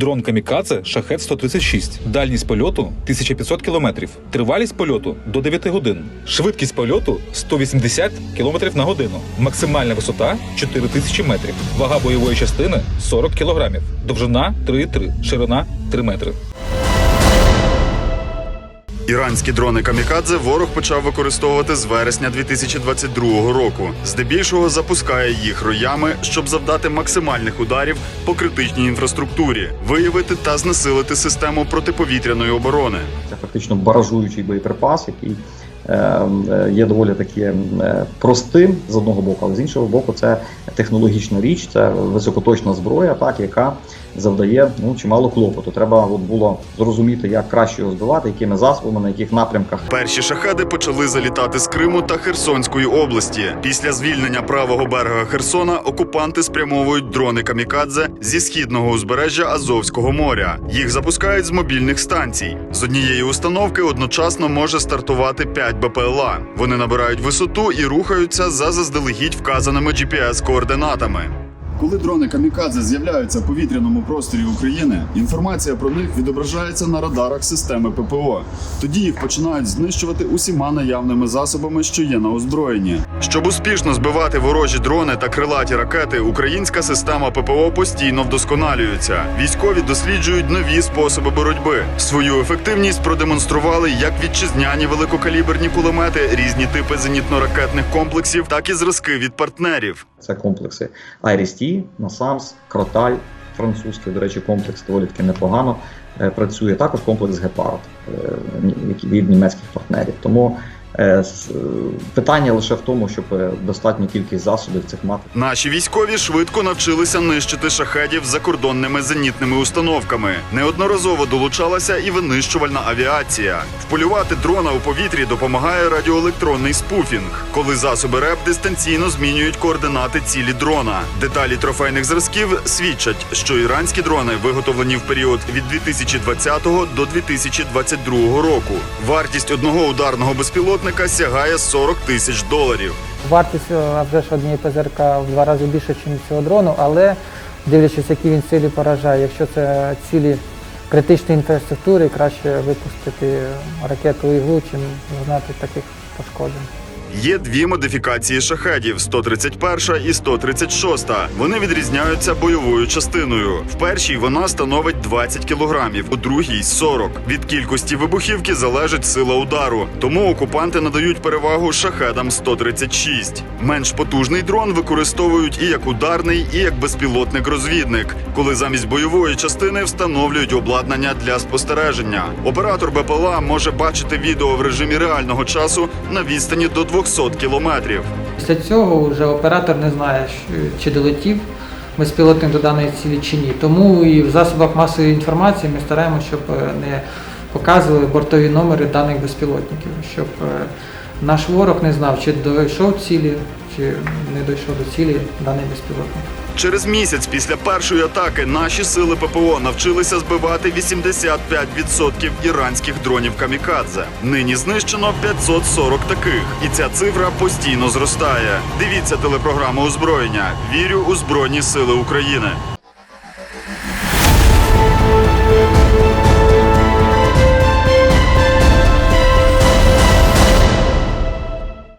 Дрон камікадзе шахет 136 Дальність польоту 1500 км. Тривалість польоту до 9 годин. Швидкість польоту 180 км на годину. Максимальна висота 4000 метрів. Вага бойової частини 40 кг. Довжина 3,3, ширина 3 метри. Іранські дрони камікадзе ворог почав використовувати з вересня 2022 року. Здебільшого запускає їх роями, щоб завдати максимальних ударів по критичній інфраструктурі, виявити та знесилити систему протиповітряної оборони. Це фактично баражуючий боєприпас, який е, е, є доволі таки е, простим з одного боку, але з іншого боку, це технологічна річ, це високоточна зброя, так яка завдає ну чимало клопоту. Треба от було зрозуміти, як краще його збивати, якими засобами, на яких напрямках. Перші шахеди почали залітати з Криму та Херсонської області. Після звільнення правого берега Херсона окупанти спрямовують дрони камікадзе зі східного узбережжя Азовського моря. Їх запускають з мобільних станцій. З однієї установки одночасно може стартувати 5 БПЛА. Вони набирають висоту і рухаються за заздалегідь вказаними GPS-координатами. Коли дрони камікадзе з'являються в повітряному просторі України, інформація про них відображається на радарах системи ППО. Тоді їх починають знищувати усіма наявними засобами, що є на озброєнні. Щоб успішно збивати ворожі дрони та крилаті ракети, українська система ППО постійно вдосконалюється. Військові досліджують нові способи боротьби. Свою ефективність продемонстрували як вітчизняні великокаліберні кулемети, різні типи зенітно-ракетних комплексів, так і зразки від партнерів. Це комплекси Айрісті, Насамс, Кроталь, французький, до речі, комплекс доволі таки непогано е, працює. Також комплекс Гепард е, від німецьких партнерів. Тому питання лише в тому, щоб е, достатню кількість засобів цих мати. Наші військові швидко навчилися нищити шахедів закордонними зенітними установками. Неодноразово долучалася і винищувальна авіація. Вполювати дрона у повітрі допомагає радіоелектронний спуфінг, коли засоби РЕП дистанційно змінюють координати цілі дрона. Деталі трофейних зразків свідчать, що іранські дрони виготовлені в період від 2020 до 2022 року. Вартість одного ударного безпілотника сягає 40 тисяч доларів. Вартість а вже ж однієї ПЗРК в два рази більше, ніж цього дрону, але дивлячись, які він цілі поражає, якщо це цілі критичної інфраструктури, краще випустити ракету іглу, чим знати таких пошкоджень. Є дві модифікації шахедів 131 і 136. Вони відрізняються бойовою частиною. В першій вона становить 20 кілограмів, у другій 40. Від кількості вибухівки залежить сила удару. Тому окупанти надають перевагу шахедам 136. Менш потужний дрон використовують і як ударний, і як безпілотник-розвідник, коли замість бойової частини встановлюють обладнання для спостереження. Оператор БПЛА може бачити відео в режимі реального часу на відстані до 200 кілометрів. Після цього вже оператор не знає, чи долетів безпілотник до даної цілі чи ні. Тому і в засобах масової інформації ми стараємося, щоб е, не показували бортові номери даних безпілотників, щоб е, наш ворог не знав, чи дійшов цілі, чи не дійшов до цілі даний безпілотник. Через місяць після першої атаки наші сили ППО навчилися збивати 85% іранських дронів камікадзе. Нині знищено 540 таких, і ця цифра постійно зростає. Дивіться телепрограму озброєння. Вірю у Збройні Сили України.